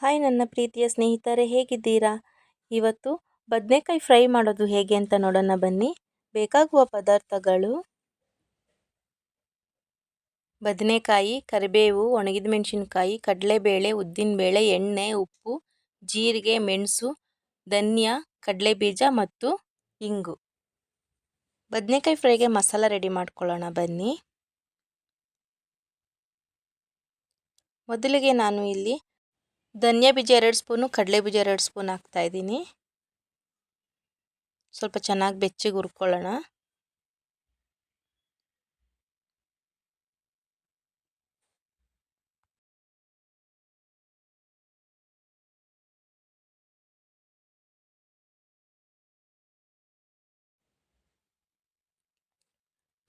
Hi ನನ್ನ ಪ್ರೀತಿಯ ಸ್ನೇಹಿತರೆ, ಹೇಗಿದ್ದೀರಾ? ಇವತ್ತು ಬದನೆಕಾಯಿ ಫ್ರೈ ಮಾಡೋದು ಹೇಗೆ ಅಂತ ನೋಡೋಣ ಬನ್ನಿ. ಬೇಕಾಗುವ ಪದಾರ್ಥಗಳು. ಬದನೆಕಾಯಿ, ಕರಿಬೇವು ಒಣಗಿದ ಮೆಣಸಿನ್ಕಾಯಿ ಕಡಲೆಬೇಳೆ, ಉದ್ದಿನಬೇಳೆ, ಎಣ್ಣೆ, ಉಪ್ಪು, ಜೀರಿಗೆ, ಮೆಣಸು, ಧನ್ಯ, ಕಡಲೆಬೀಜ ಮತ್ತು ಇಂಗು. ಬದನೆಕಾಯಿ ಫ್ರೈಗೆ ಮಸಾಲ ರೆಡಿ ಮಾಡ್ಕೊಳ್ಳೋಣ ಬನ್ನಿ. ಮೊದಲಿಗೆ ನಾನು ಇಲ್ಲಿ ಧನಿಯಾ ಬೀಜ ಎರಡು ಸ್ಪೂನು, ಕಡಲೆ ಬೀಜ ಎರಡು ಸ್ಪೂನ್ ಹಾಕ್ತಾಯಿದ್ದೀನಿ ಸ್ವಲ್ಪ ಚೆನ್ನಾಗಿ ಬೆಚ್ಚಿಗೆ ಹುರ್ಕೊಳ್ಳೋಣ.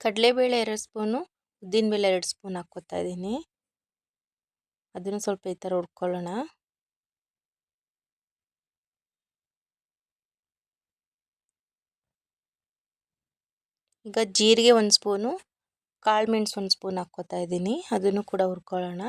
ಕಡಲೆಬೇಳೆ ಎರಡು ಸ್ಪೂನು ಉದ್ದಿನಬೇಳೆ ಎರಡು ಸ್ಪೂನ್ ಹಾಕ್ಕೋತಾ ಇದ್ದೀನಿ. ಅದನ್ನು ಸ್ವಲ್ಪ ಈ ಥರ ಹುರ್ಕೊಳ್ಳೋಣ. ಈಗ ಜೀರಿಗೆ ಒಂದು ಸ್ಪೂನು, ಕಾಳು ಮೆಣಸು ಒಂದು ಸ್ಪೂನ್ ಹಾಕ್ಕೋತಾ ಇದ್ದೀನಿ. ಅದನ್ನು ಕೂಡ ಹುರ್ಕೊಳ್ಳೋಣ.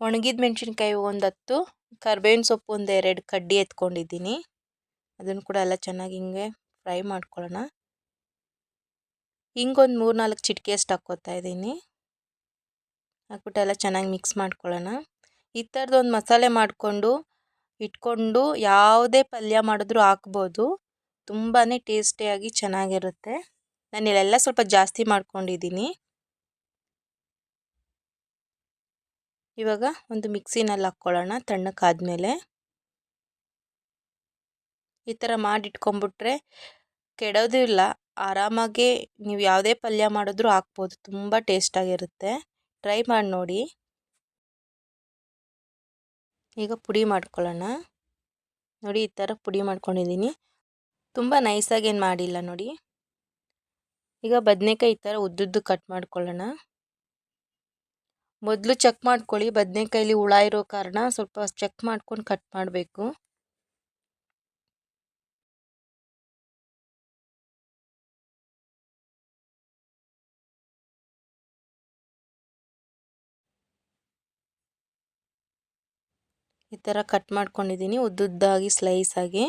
ಒಣಗಿದ ಮೆಣಸಿನ್ಕಾಯಿ ಒಂದು ಹತ್ತು, ಕರ್ಬೇವಿನ ಸೊಪ್ಪು ಒಂದು ಎರಡು ಕಡ್ಡಿ ಎತ್ಕೊಂಡಿದ್ದೀನಿ. ಅದನ್ನು ಕೂಡ ಎಲ್ಲ ಚೆನ್ನಾಗಿ ಹಿಂಗೆ ಫ್ರೈ ಮಾಡ್ಕೊಳ್ಳೋಣ. ಹಿಂಗೊಂದು ಮೂರು ನಾಲ್ಕು ಚಿಟಿಕೆ ಅಷ್ಟು ಹಾಕ್ಕೋತಾ ಇದ್ದೀನಿ. ಹಾಕ್ಬಿಟ್ಟು ಎಲ್ಲ ಚೆನ್ನಾಗಿ ಮಿಕ್ಸ್ ಮಾಡ್ಕೊಳ್ಳೋಣ. ಈ ಥರದೊಂದು ಮಸಾಲೆ ಮಾಡಿಕೊಂಡು ಇಟ್ಕೊಂಡು ಯಾವುದೇ ಪಲ್ಯ ಮಾಡಿದ್ರೂ ಹಾಕ್ಬೋದು. ತುಂಬಾ ಟೇಸ್ಟಿಯಾಗಿ ಚೆನ್ನಾಗಿರುತ್ತೆ. ನಾನು ಇಲ್ಲೆಲ್ಲ ಸ್ವಲ್ಪ ಜಾಸ್ತಿ ಮಾಡ್ಕೊಂಡಿದ್ದೀನಿ. ಇವಾಗ ಒಂದು ಮಿಕ್ಸಿನಲ್ಲಿ ಹಾಕ್ಕೊಳ್ಳೋಣ ತಣ್ಣಕ್ಕಾದ್ಮೇಲೆ ಈ ಥರ ಮಾಡಿಟ್ಕೊಂಬಿಟ್ರೆ ಕೆಡೋದು ಇಲ್ಲ. ಆರಾಮಾಗಿ ನೀವು ಯಾವುದೇ ಪಲ್ಯ ಮಾಡಿದ್ರೂ ಹಾಕ್ಬೋದು. ತುಂಬ ಟೇಸ್ಟಾಗಿರುತ್ತೆ. ಟ್ರೈ ಮಾಡಿ ನೋಡಿ. ಈಗ ಪುಡಿ ಮಾಡ್ಕೊಳ್ಳೋಣ. ನೋಡಿ, ಈ ಥರ ಪುಡಿ ಮಾಡ್ಕೊಂಡಿದ್ದೀನಿ. ತುಂಬ ನೈಸಾಗೇನು ಮಾಡಿಲ್ಲ ನೋಡಿ. ಈಗ ಬದನೆಕಾಯಿ ಈ ಥರ ಉದ್ದುದ್ದು ಕಟ್ ಮಾಡ್ಕೊಳ್ಳೋಣ. ಮೊದಲು ಚೆಕ್ ಮಾಡ್ಕೊಳ್ಳಿ, ಬದನೆಕಾಯಲ್ಲಿ ಹುಳ ಇರೋ ಕಾರಣ ಸ್ವಲ್ಪ ಚೆಕ್ ಮಾಡ್ಕೊಂಡು ಕಟ್ ಮಾಡಬೇಕು. ಈ ಥರ ಕಟ್ ಮಾಡ್ಕೊಂಡಿದ್ದೀನಿ ಉದ್ದುದ್ದಾಗಿ ಸ್ಲೈಸಾಗಿ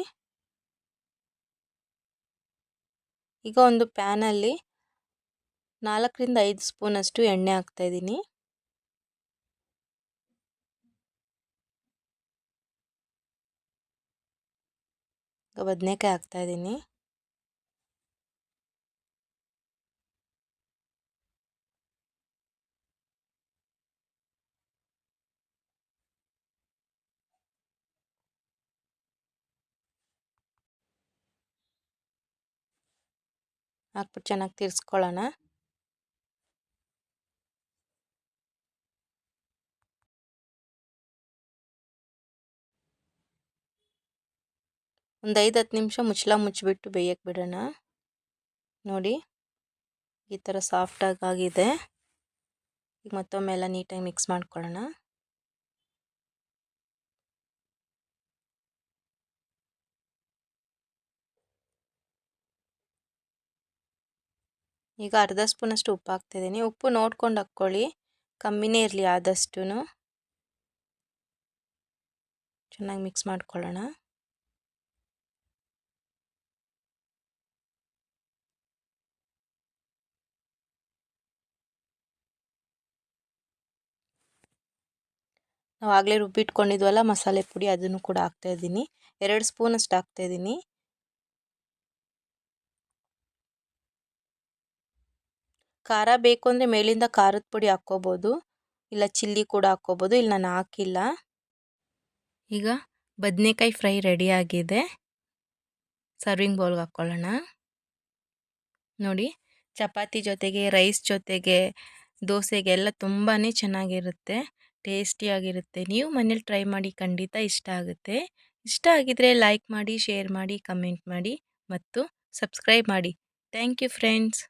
ಈಗ ಒಂದು ಪ್ಯಾನಲ್ಲಿ ನಾಲ್ಕರಿಂದ ಐದು ಸ್ಪೂನಷ್ಟು ಎಣ್ಣೆ ಹಾಕ್ತಾಯಿದ್ದೀನಿ ಬದನೆಕಾಯಿ ಹಾಕ್ತಾಯಿದ್ದೀನಿ ಹಾಕ್ಬಿಟ್ಟು ಚೆನ್ನಾಗಿ ತಿರ್ಸ್ಕೊಳ್ಳೋಣ ಒಂದು ಐದು ಹತ್ತು ನಿಮಿಷ ಮುಚ್ಚಳ ಮುಚ್ಚಿಬಿಟ್ಟು ಬೇಯಕ್ಕೆ ಬಿಡೋಣ. ನೋಡಿ, ಈ ಥರ ಸಾಫ್ಟಾಗಿ ಆಗಿದೆ. ಈಗ ಮತ್ತೊಮ್ಮೆ ಎಲ್ಲ ನೀಟಾಗಿ ಮಿಕ್ಸ್ ಮಾಡ್ಕೊಳ್ಳೋಣ ಈಗ ಅರ್ಧ ಸ್ಪೂನಷ್ಟು ಉಪ್ಪು ಹಾಕ್ತಿದ್ದೀನಿ ಉಪ್ಪು ನೋಡ್ಕೊಂಡು ಹಾಕ್ಕೊಳ್ಳಿ. ಕಮ್ಮಿನೇ ಇರಲಿ ಆದಷ್ಟು ಚೆನ್ನಾಗಿ ಮಿಕ್ಸ್ ಮಾಡ್ಕೊಳ್ಳೋಣ. ನಾವು ಆಗಲೇ ರುಬ್ಬಿಟ್ಕೊಂಡಿದ್ವಲ್ಲ ಮಸಾಲೆ ಪುಡಿ, ಅದನ್ನು ಕೂಡ ಹಾಕ್ತಾಯಿದ್ದೀನಿ ಎರಡು ಸ್ಪೂನಷ್ಟು ಹಾಕ್ತಾಯಿದ್ದೀನಿ ಖಾರ ಬೇಕು ಅಂದರೆ ಮೇಲಿಂದ ಖಾರದ ಪುಡಿ ಹಾಕ್ಕೋಬೋದು. ಇಲ್ಲ ಚಿಲ್ಲಿ ಕೂಡ ಹಾಕ್ಕೋಬೋದು, ಇಲ್ಲಿ ನಾನು ಹಾಕಿಲ್ಲ. ಈಗ ಬದನೆಕಾಯಿ ಫ್ರೈ ರೆಡಿಯಾಗಿದೆ ಸರ್ವಿಂಗ್ ಬೌಲ್ಗೆ ಹಾಕ್ಕೊಳ್ಳೋಣ. ನೋಡಿ, ಚಪಾತಿ ಜೊತೆಗೆ ರೈಸ್ ಜೊತೆಗೆ, ದೋಸೆಗೆ ಎಲ್ಲ ತುಂಬಾ ಚೆನ್ನಾಗಿರುತ್ತೆ ಟೇಸ್ಟಿಯಾಗಿರುತ್ತೆ ನೀವು ಮನೇಲಿ ಟ್ರೈ ಮಾಡಿ ಖಂಡಿತ ಇಷ್ಟ ಆಗುತ್ತೆ. ಇಷ್ಟ ಆಗಿದರೆ ಲೈಕ್ ಮಾಡಿ ಶೇರ್ ಮಾಡಿ ಕಮೆಂಟ್ ಮಾಡಿ, ಮತ್ತು ಸಬ್ಸ್ಕ್ರೈಬ್ ಮಾಡಿ. Thank you friends